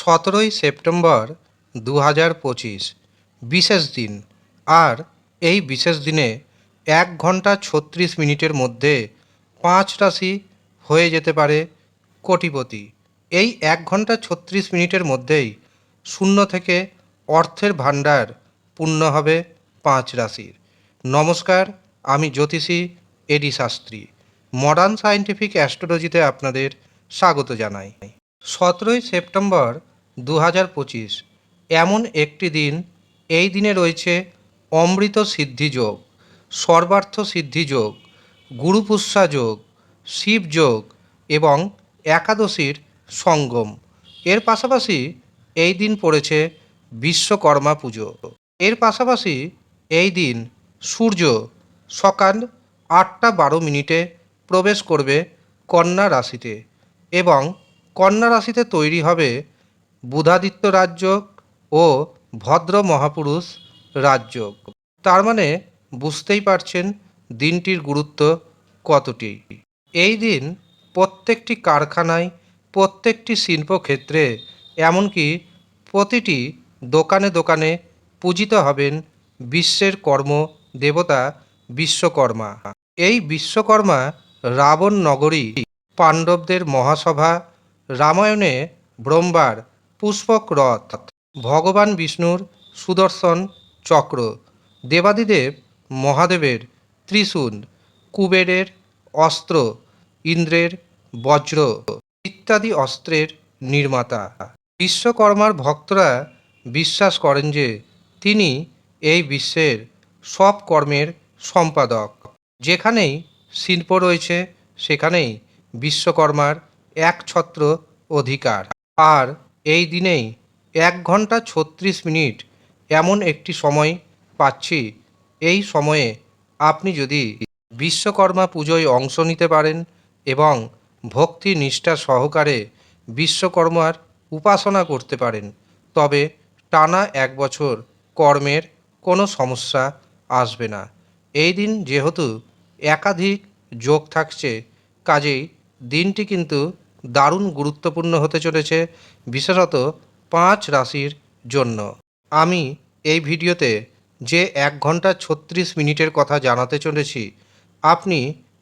সতেরোই সেপ্টেম্বর দু হাজার পঁচিশ, বিশেষ দিন। আর এই বিশেষ দিনে এক ঘণ্টা ছত্রিশ মিনিটের মধ্যে পাঁচ রাশি হয়ে যেতে পারে কোটিপতি। এই এক ঘণ্টা ছত্রিশ মিনিটের মধ্যেই শূন্য থেকে অর্থের ভাণ্ডার পূর্ণ হবে পাঁচ রাশির। নমস্কার, আমি জ্যোতিষী A D Shastri. Modern scientific অ্যাস্ট্রোলজিতে আপনাদের স্বাগত জানাই। সতেরোই সেপ্টেম্বর দু হাজার পঁচিশ। এমন একটি দিন, এই দিনে রয়েছে অমৃত সিদ্ধি যোগ, সর্বার্থ সিদ্ধি যোগ, গুরুপুষ্যা যোগ, শিব যোগ এবং একাদশীর সঙ্গম। এর পাশাপাশি এই দিন পড়েছে বিশ্বকর্মা পুজো। এর পাশাপাশি এই দিন সূর্য সকাল আটটা বারো মিনিটে প্রবেশ করবে কন্যা রাশিতে এবং কন্যা রাশিতে তৈরি হবে বুধাদিত্য রাজযোগ ও ভদ্র মহাপুরুষ রাজযোগ। তার মানে বুঝতেই পারছেন দিনটির গুরুত্ব কতটি। এই দিন প্রত্যেকটি কারখানায়, প্রত্যেকটি শিল্পক্ষেত্রে, এমনকি প্রতিটি দোকানে দোকানে পূজিত হবেন বিশ্বের কর্ম দেবতা বিশ্বকর্মা। এই বিশ্বকর্মা রাবণ নগরী পাণ্ডবদের মহাসভা, রামায়ণে ব্রহ্মার পুষ্পক রথ, ভগবান বিষ্ণুর সুদর্শন চক্র, দেবাদিদেব মহাদেবের ত্রিশূল, কুবেরের অস্ত্র, ইন্দ্রের বজ্র ইত্যাদি অস্ত্রের নির্মাতা। বিশ্বকর্মার ভক্তরা বিশ্বাস করেন যে তিনি এই বিশ্বের সব কর্মের সম্পাদক। যেখানেই শিল্প রয়েছে, সেখানেই বিশ্বকর্মার একছত্র অধিকার। আর এই দিনেই এক ঘণ্টা ছত্রিশ মিনিট এমন একটি সময় পাচ্ছি। এই সময়ে আপনি যদি বিশ্বকর্মা পুজোয় অংশ নিতে পারেন এবং ভক্তি নিষ্ঠা সহকারে বিশ্বকর্মার উপাসনা করতে পারেন, তবে টানা এক বছর কর্মের কোনো সমস্যা আসবে না। এই দিন যেহেতু একাধিক যোগ থাকছে, কাজেই দিনটি কিন্তু দারুণ গুরুত্বপূর্ণ হতে চলেছে, বিশেষত পাঁচ রাশির জন্য। আমি এই ভিডিওতে যে এক ঘণ্টা ছত্রিশ মিনিটের কথা জানাতে চলেছি, আপনি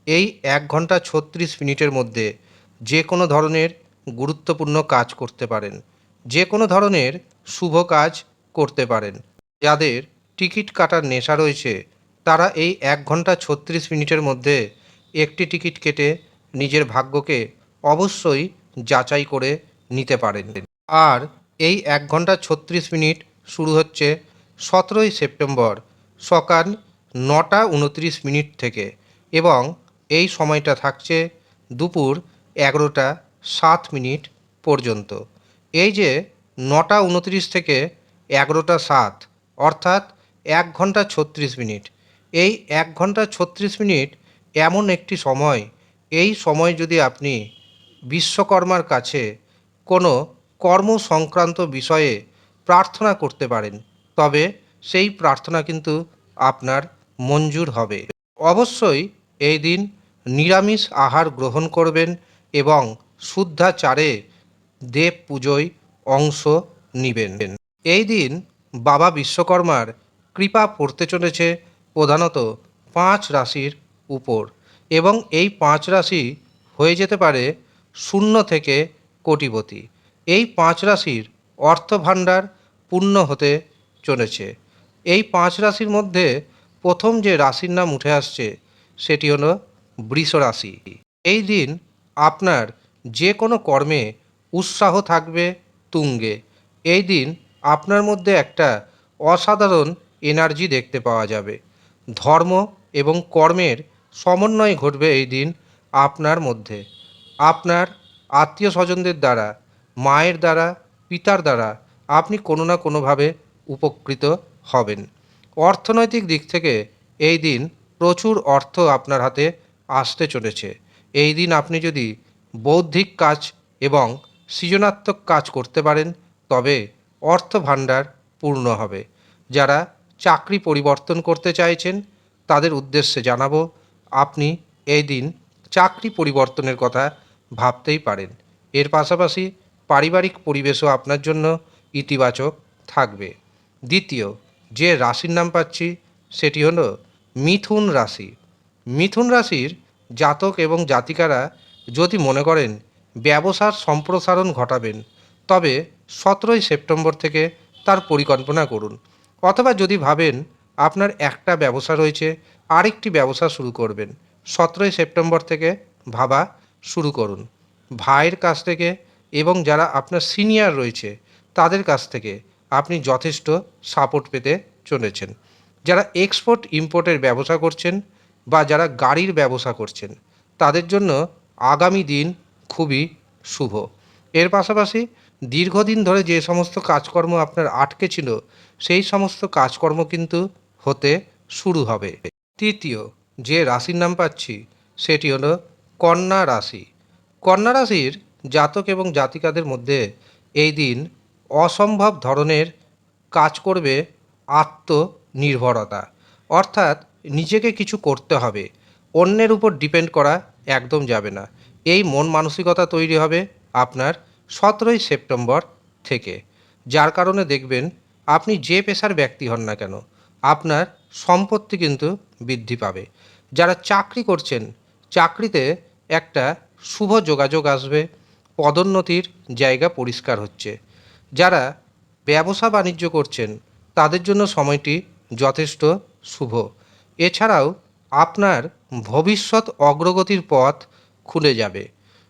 এই এক ঘণ্টা ছত্রিশ মিনিটের মধ্যে যে কোনো ধরনের গুরুত্বপূর্ণ কাজ করতে পারেন, যে কোনো ধরনের শুভ কাজ করতে পারেন। যাদের টিকিট কাটার নেশা রয়েছে, তারা এই এক ঘণ্টা ছত্রিশ মিনিটের মধ্যে একটি টিকিট কেটে নিজের ভাগ্যকে অবশ্যই যাচাই করে নিতে পারেন। আর এই এক ঘণ্টা ছত্রিশ মিনিট শুরু হচ্ছে সতেরোই সেপ্টেম্বর সকাল নটা উনত্রিশ মিনিট থেকে এবং এই সময়টা থাকছে দুপুর এগারোটা সাত মিনিট পর্যন্ত। এই যে নটা উনত্রিশ থেকে এগারোটা সাত অর্থাৎ এক ঘণ্টা ছত্রিশ মিনিট, এই এক ঘণ্টা ছত্রিশ মিনিট এমন একটি সময়, এই সময় যদি আপনি বিশ্বকর্মার কাছে কোনো কর্ম সংক্রান্ত বিষয়ে প্রার্থনা করতে পারেন, তবে সেই প্রার্থনা কিন্তু আপনার মঞ্জুর হবে। অবশ্যই এই দিন নিরামিষ আহার গ্রহণ করবেন এবং শুদ্ধাচারে দেব পুজোয় অংশ নিবেন। এই দিন বাবা বিশ্বকর্মার কৃপা পড়তে চলেছে প্রধানত পাঁচ রাশির উপর এবং এই পাঁচ রাশি হয়ে যেতে পারে শূন্য থেকে কোটিপতি। এই পাঁচ রাশির অর্থভাণ্ডার পূর্ণ হতে চলেছে। এই পাঁচ রাশির মধ্যে প্রথম যে রাশির নাম উঠে আসছে, সেটি হলো বৃষ রাশি। এই দিন আপনার যে কোনো কর্মে উৎসাহ থাকবে তুঙ্গে। এই দিন আপনার মধ্যে একটা অসাধারণ এনার্জি দেখতে পাওয়া যাবে। ধর্ম এবং কর্মের সমন্বয় ঘটবে এই দিন আপনার মধ্যে। আপনার আত্মীয় স্বজনদের দ্বারা, মায়ের দ্বারা, পিতার দ্বারা আপনি কোনো না কোনোভাবে উপকৃত হবেন। অর্থনৈতিক দিক থেকে এই দিন প্রচুর অর্থ আপনার হাতে আসতে চলেছে। এই দিন আপনি যদি বৌদ্ধিক কাজ এবং সৃজনাত্মক কাজ করতে পারেন, তবে অর্থ ভাণ্ডার পূর্ণ হবে। যারা চাকরি পরিবর্তন করতে চাইছেন, তাদের উদ্দেশ্যে জানাব, আপনি এই দিন চাকরি পরিবর্তনের কথা ভাবতেই পারেন। এর পাশাপাশি পারিবারিক পরিবেশও আপনার জন্য ইতিবাচক থাকবে। দ্বিতীয়, যে রাশির নাম পাচ্ছি সেটি হলো মিথুন রাশি। মিথুন রাশির জাতক এবং জাতিকারা যদি মনে করেন ব্যবসার সম্প্রসারণ ঘটাবেন, তবে সতেরোই সেপ্টেম্বর থেকে তার পরিকল্পনা করুন। অথবা যদি ভাবেন আপনার একটা ব্যবসা রয়েছে, আরেকটি ব্যবসা শুরু করবেন, সতেরোই সেপ্টেম্বর থেকে ভাবা শুরু করুন। ভাইয়ের কাছ থেকে এবং যারা আপনার সিনিয়র রয়েছে, তাদের কাছ থেকে আপনি যথেষ্ট সাপোর্ট পেতে চলেছেন। যারা এক্সপোর্ট ইম্পোর্টের ব্যবসা করছেন বা যারা গাড়ির ব্যবসা করছেন, তাদের জন্য আগামী দিন খুবই শুভ। এর পাশাপাশি দীর্ঘদিন ধরে যে সমস্ত কাজকর্ম আপনার আটকে ছিল, সেই সমস্ত কাজকর্ম কিন্তু হতে শুরু হবে। তৃতীয় যে রাশির নাম পাচ্ছি, সেটি হলো কন্যা রাশি। কন্যা রাশির জাতক এবং জাতিকাদের মধ্যে এই দিন অসম্ভব ধরনের কাজ করবে আত্মনির্ভরতা। অর্থাৎ নিজেকে কিছু করতে হবে, অন্যের উপর ডিপেন্ড করা একদম যাবে না। এই মন মানসিকতা তৈরি হবে আপনার সতেরোই সেপ্টেম্বর থেকে, যার কারণে দেখবেন আপনি যে পেশার ব্যক্তি হন না কেন, আপনার সম্পত্তি কিন্তু বৃদ্ধি পাবে। যারা চাকরি করছেন, চাকরিতে একটা শুভ যোগাযোগ আসবে, পদোন্নতির জায়গা পরিষ্কার হচ্ছে। যারা ব্যবসা বাণিজ্য করছেন, তাদের জন্য সময়টি যথেষ্ট শুভ। এছাড়াও আপনার ভবিষ্যৎ অগ্রগতির পথ খুলে যাবে।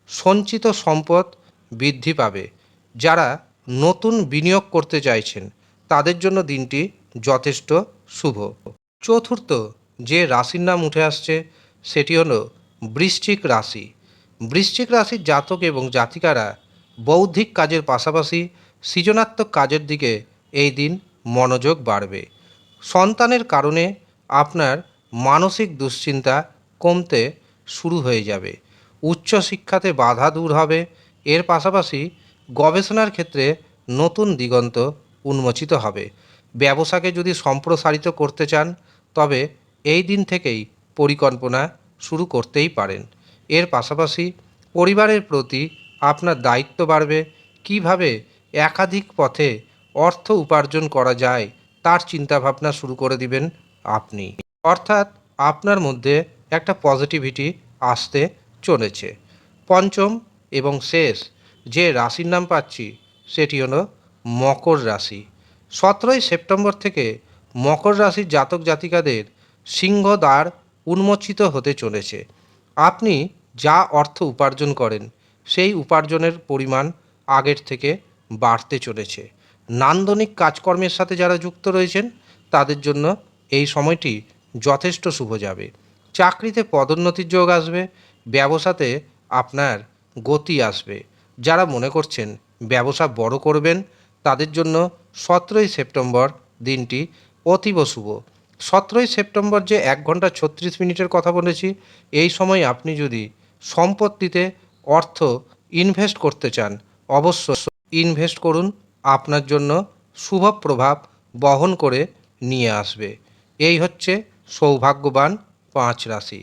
সঞ্চিত সম্পদ বৃদ্ধি পাবে। যারা নতুন বিনিয়োগ করতে চাইছেন, তাদের জন্য দিনটি যথেষ্ট শুভ। চতুর্থ যে রাশির নাম উঠে আসছে, সেটি হলো বৃশ্চিক রাশি। বৃশ্চিক রাশির জাতক এবং জাতিকারা বৌদ্ধিক কাজের পাশাপাশি সৃজনাত্মক কাজের দিকে এই দিন মনোযোগ বাড়বে। সন্তানের কারণে আপনার মানসিক দুশ্চিন্তা কমতে শুরু হয়ে যাবে। উচ্চশিক্ষাতে বাধা দূর হবে। এর পাশাপাশি গবেষণার ক্ষেত্রে নতুন দিগন্ত উন্মোচিত হবে। ব্যবসাকে যদি সম্প্রসারিত করতে চান, তবে এই দিন থেকেই পরিকল্পনা শুরু করতেই পারেন। এর পাশাপাশি পরিবারের প্রতি আপনার দায়িত্ব বাড়বে, কীভাবে একাধিক পথে অর্থ উপার্জন করা যায় তার চিন্তাভাবনা শুরু করে দিবেন আপনি। অর্থাৎ আপনার মধ্যে একটা পজিটিভিটি আসতে চলেছে। পঞ্চম এবং শেষ যে রাশির নাম পাচ্ছি, সেটি হলো মকর রাশি। সতেরোই সেপ্টেম্বর থেকে মকর রাশির জাতক জাতিকাদের সিংহ দ্বার উন্মোচিত হতে চলেছে। আপনি যা অর্থ উপার্জন করেন, সেই উপার্জনের পরিমাণ আগের থেকে বাড়তে চলেছে। নান্দনিক কাজকর্মের সাথে যারা যুক্ত রয়েছেন, তাদের জন্য এই সময়টি যথেষ্ট শুভ যাবে। চাকরিতে পদোন্নতির যোগ আসবে, ব্যবসাতে আপনার গতি আসবে। যারা মনে করছেন ব্যবসা বড় করবেন, তাদের জন্য সতেরোই সেপ্টেম্বর দিনটি অতীব শুভ। সতেরোই সেপ্টেম্বর যে এক ঘণ্টা ছত্রিশ মিনিটের কথা বলেছি, এই সময় আপনি যদি সম্পত্তিতে অর্থ ইনভেস্ট করতে চান অবশ্য ইনভেস্ট করুন, আপনার জন্য শুভ প্রভাব বহন করে নিয়ে আসবে। এই হচ্ছে সৌভাগ্যবান পাঁচ রাশি।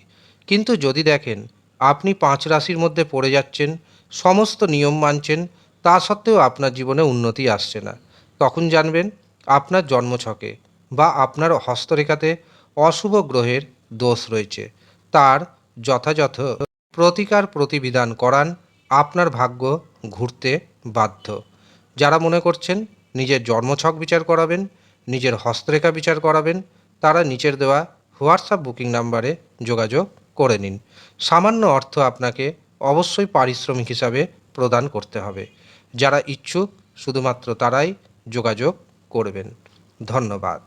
কিন্তু যদি দেখেন, আপনি পাঁচ রাশির মধ্যে পড়ে যাচ্ছেন, সমস্ত নিয়ম মানছেন, তা সত্ত্বেও আপনার জীবনে উন্নতি আসছে না। তখন জানবেন, আপনার জন্মছকে বা আপনার হস্তরেখাতে অশুভ গ্রহের দোষ রয়েছে। তার যথাযথ প্রতিকার প্রতিবিধান করান আপনার ভাগ্য ঘুরতে বাধ্য। যারা মনে করছেন নিজের জন্মছক বিচার করাবেন, নিজের হস্তরেখা বিচার করাবেন, তারা নিচের দেওয়া হোয়াটসঅ্যাপ বুকিং নাম্বারে যোগাযোগ করে নিন। সামান্য অর্থ আপনাকে অবশ্যই পারিশ্রমিক হিসাবে প্রদান করতে হবে। যারা ইচ্ছুক, শুধুমাত্র তারাই যোগাযোগ করবেন। ধন্যবাদ।